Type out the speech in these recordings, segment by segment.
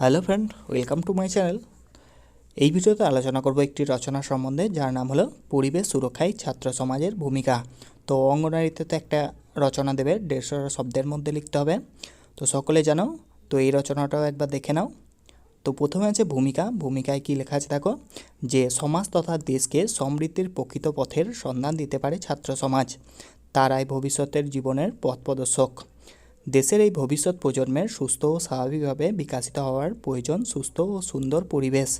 Hello friend welcome to my channel এই ভিডিওতে আলোচনা করব একটি রচনা সম্বন্ধে, যার নাম হলো পরিবেশ সুরক্ষায় ছাত্র সমাজের ভূমিকা। তো অঙ্গনারীতে তো একটা রচনা দেবে, দেড়শো শব্দের মধ্যে লিখতে হবে। তো সকলে জানো, তো এই রচনাটাও একবার দেখে নাও। তো প্রথমে আছে ভূমিকা, ভূমিকায় কি লেখা আছে দেখো? যে সমাজ তথা দেশকে সমৃদ্ধির প্রকৃত পথের সন্ধান দিতে পারে ছাত্র সমাজ। তারাই ভবিষ্যতের জীবনের পথ প্রদর্শক। দেশের এই ভবিষ্যৎ প্রজন্মের সুস্থ ও স্বাভাবিকভাবে বিকাশিত হওয়ার প্রয়োজন সুস্থ ও সুন্দর পরিবেশ।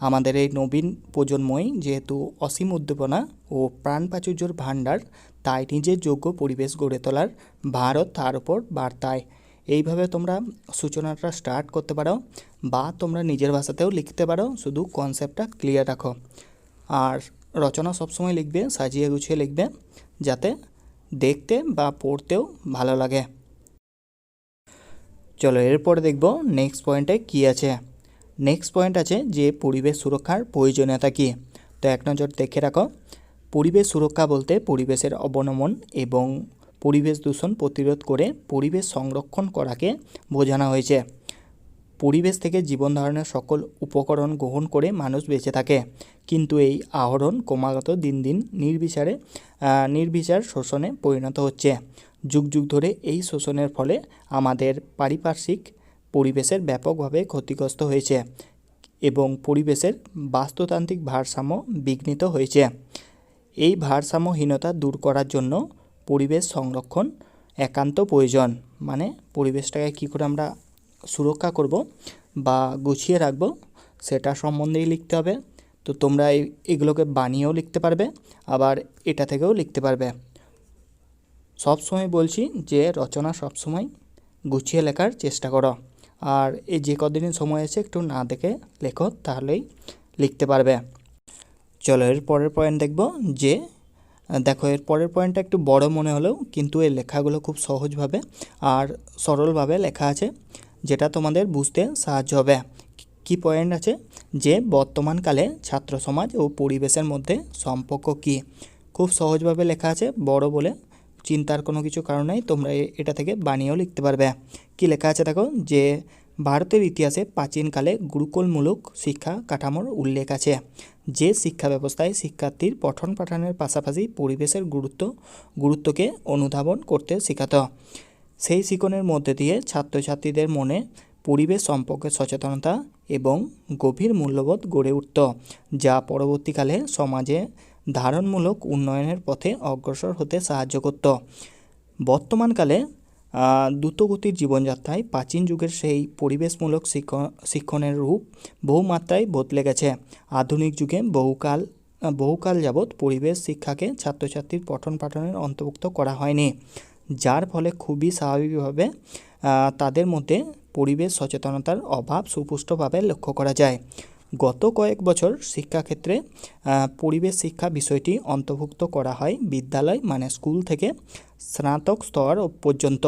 আমাদের এই নবীন প্রজন্মই যেহেতু অসীম উদ্দীপনা ও প্রাণ প্রাচুর্যর ভাণ্ডার, তাই নিজের যোগ্য পরিবেশ গড়ে তোলার ভারত তার উপর বার্তায়। এইভাবে তোমরা সূচনাটা স্টার্ট করতে পারো বা তোমরা নিজের ভাষাতেও লিখতে পারো, শুধু কনসেপ্টটা ক্লিয়ার রাখো। আর রচনা সবসময় লিখবে, সাজিয়ে গুছিয়ে লিখবে, যাতে দেখতে বা পড়তেও ভালো লাগে। চলো এরপরে দেখব নেক্সট পয়েন্টে কী আছে। নেক্সট পয়েন্ট আছে যে পরিবেশ সুরক্ষার প্রয়োজনীয়তা কী। তো এক নজর দেখে রাখো, পরিবেশ সুরক্ষা বলতে পরিবেশের অবনমন এবং পরিবেশ দূষণ প্রতিরোধ করে পরিবেশ সংরক্ষণ করাকে বোঝানো হয়েছে। পরিবেশ থেকে জীবন ধারণের সকল উপকরণ গ্রহণ করে মানুষ বেঁচে থাকে। কিন্তু এই আহরণ ক্রমাগত দিন দিন নির্বিচারে নির্বিচার শোষণে পরিণত হচ্ছে। যুগ যুগ ধরে এই শোষণের ফলে আমাদের পারিপার্শ্বিক পরিবেশের ব্যাপকভাবে ক্ষতিগ্রস্ত হয়েছে এবং পরিবেশের বাস্তুতান্ত্রিক ভারসাম্য বিঘ্নিত হয়েছে। এই ভারসাম্যহীনতা দূর করার জন্য পরিবেশ সংরক্ষণ একান্ত প্রয়োজন। মানে পরিবেশটাকে কী করে আমরা সুরক্ষা করব বা গুছিয়ে রাখব সেটা সম্বন্ধেই লিখতে হবে। তো তোমরা এগুলোকে বানিয়েও লিখতে পারবে, আবার এটা থেকেও লিখতে পারবে। সব সময় বলছি যে রচনা সব সময় গুছিয়ে লেখার চেষ্টা করো। আর এই যে কদিন সময় আছে, একটু না দেখে লেখো, তাহলেই লিখতে পারবে। চলো, এর পরের পয়েন্ট দেখব যে, দেখো, এর পরের পয়েন্টটা একটু বড় মনে হলেও কিন্তু এর লেখাগুলো খুব সহজভাবে আর সরলভাবে লেখা আছে, যেটা তোমাদের বুঝতে সাহায্য হবে। কি পয়েন্ট আছে? যে বর্তমানকালে ছাত্র সমাজ ও পরিবেশের মধ্যে সম্পর্ক কী? খুব সহজভাবে লেখা আছে, বড় বলে চিন্তার কোনো কিছু কারণ তোমরা এটা থেকে বানিয়েও লিখতে পারবে। কি লেখা আছে দেখো? যে ভারতের ইতিহাসে প্রাচীনকালে গুরুকুলমূলক শিক্ষা কাঠামোর উল্লেখ আছে। যে শিক্ষা ব্যবস্থায় শিক্ষার্থীর পঠন পাঠনের পাশাপাশি পরিবেশের গুরুত্ব, গুরুত্বকে অনুধাবন করতে শেখাত। সেই শিক্ষণের মধ্যে দিয়ে ছাত্রছাত্রীদের মনে পরিবেশ সম্পর্কে সচেতনতা এবং গভীর মূল্যবোধ গড়ে উঠত, যা পরবর্তীকালে সমাজে ধারণমূলক উন্নয়নের পথে অগ্রসর হতে সাহায্য করত। বর্তমানকালে দ্রুতগতির জীবনযাত্রায় প্রাচীন যুগের সেই পরিবেশমূলক শিক্ষণের রূপ বহুমাত্রায় বদলে গেছে। আধুনিক যুগে বহুকাল বহুকাল যাবৎ পরিবেশ শিক্ষাকে ছাত্রছাত্রীর পঠন পাঠনের অন্তর্ভুক্ত করা হয়নি, যার ফলে খুবই স্বাভাবিকভাবে তাদের মধ্যে পরিবেশ সচেতনতার অভাব সুপুষ্টভাবে লক্ষ্য করা যায়। গত কয়েক বছর শিক্ষাক্ষেত্রে পরিবেশ শিক্ষা বিষয়টি অন্তর্ভুক্ত করা হয় বিদ্যালয় মানে স্কুল থেকে স্নাতক স্তর পর্যন্ত,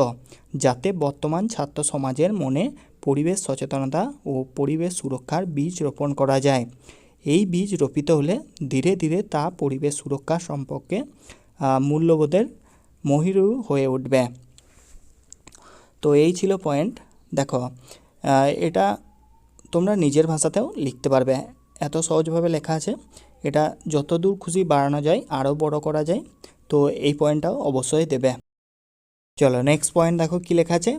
যাতে বর্তমান ছাত্র সমাজের মনে পরিবেশ সচেতনতা ও পরিবেশ সুরক্ষার বীজ রোপণ করা যায়। এই বীজ রোপিত হলে ধীরে ধীরে তা পরিবেশ সুরক্ষা সম্পর্কে মূল্যবোধের মহিরু হয়ে উঠবে। তো এই ছিল পয়েন্ট দেখো এটা তোমরা নিজের ভাষাতেও লিখতে পারবে। এত সহজভাবে লেখা আছে। এটা যতদূর খুশি বাড়ানো যায়, আরও বড় করা যায়। তো এই পয়েন্টটাও অবশ্যই দেবে। চলো নেক্সট পয়েন্ট দেখো কী লেখা আছে।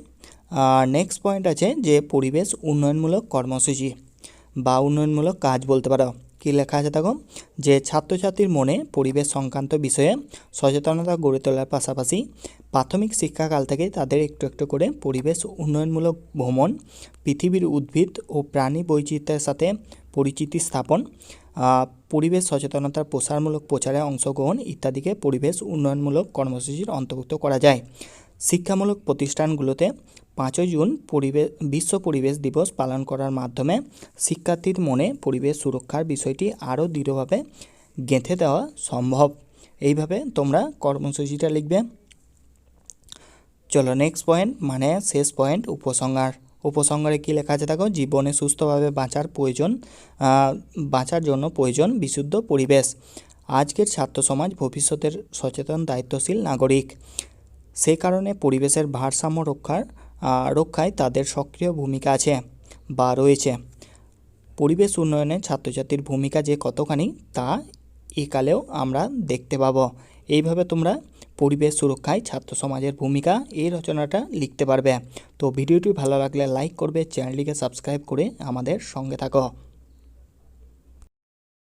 নেক্সট পয়েন্ট আছে যে পরিবেশ উন্নয়নমূলক কর্মসূচি বা উন্নয়নমূলক কাজ বলতে পারো। কী লেখা আছে দেখো? যে ছাত্রছাত্রীর মনে পরিবেশ সংক্রান্ত বিষয়ে সচেতনতা গড়ে তোলার পাশাপাশি প্রাথমিক শিক্ষাকাল থেকে তাদের একটু একটু করে পরিবেশ উন্নয়নমূলক ভ্রমণ, পৃথিবীর উদ্ভিদ ও প্রাণী বৈচিত্র্যের সাথে পরিচিতি স্থাপন পরিবেশ সচেতনতার প্রসারমূলক প্রচারে অংশগ্রহণ ইত্যাদিকে পরিবেশ উন্নয়নমূলক কর্মসূচির অন্তর্ভুক্ত করা যায়। শিক্ষামূলক প্রতিষ্ঠানগুলোতে পাঁচই জুন পরিবেশ বিশ্ব পরিবেশ দিবস পালন করার মাধ্যমে শিক্ষার্থীর মনে পরিবেশ সুরক্ষার বিষয়টি আরও দৃঢ়ভাবে গেঁথে দেওয়া সম্ভব। এইভাবে তোমরা কর্মসূচিটা লিখবে। চলো নেক্সট পয়েন্ট মানে শেষ পয়েন্ট উপসংহার। উপসংহারে কী লেখা আছে দেখো? জীবনে সুস্থভাবে বাঁচার প্রয়োজন বাঁচার জন্য প্রয়োজন বিশুদ্ধ পরিবেশ। আজকের ছাত্র সমাজ ভবিষ্যতের সচেতন, দায়িত্বশীল নাগরিক। সেই কারণে পরিবেশের ভারসাম্য রক্ষার রক্ষায় তাদের সক্রিয় ভূমিকা আছে বা রয়েছে। পরিবেশ উন্নয়নে ছাত্রছাত্রীর ভূমিকা যে কতখানি, তা একালেও আমরা দেখতে পাব। এইভাবে তোমরা পরিবেশ সুরক্ষায় ছাত্র সমাজের ভূমিকা এই রচনাটা লিখতে পারবে। তো ভিডিওটি ভালো লাগলে লাইক করবে, চ্যানেলটিকে সাবস্ক্রাইব করে আমাদের সঙ্গে থাকো।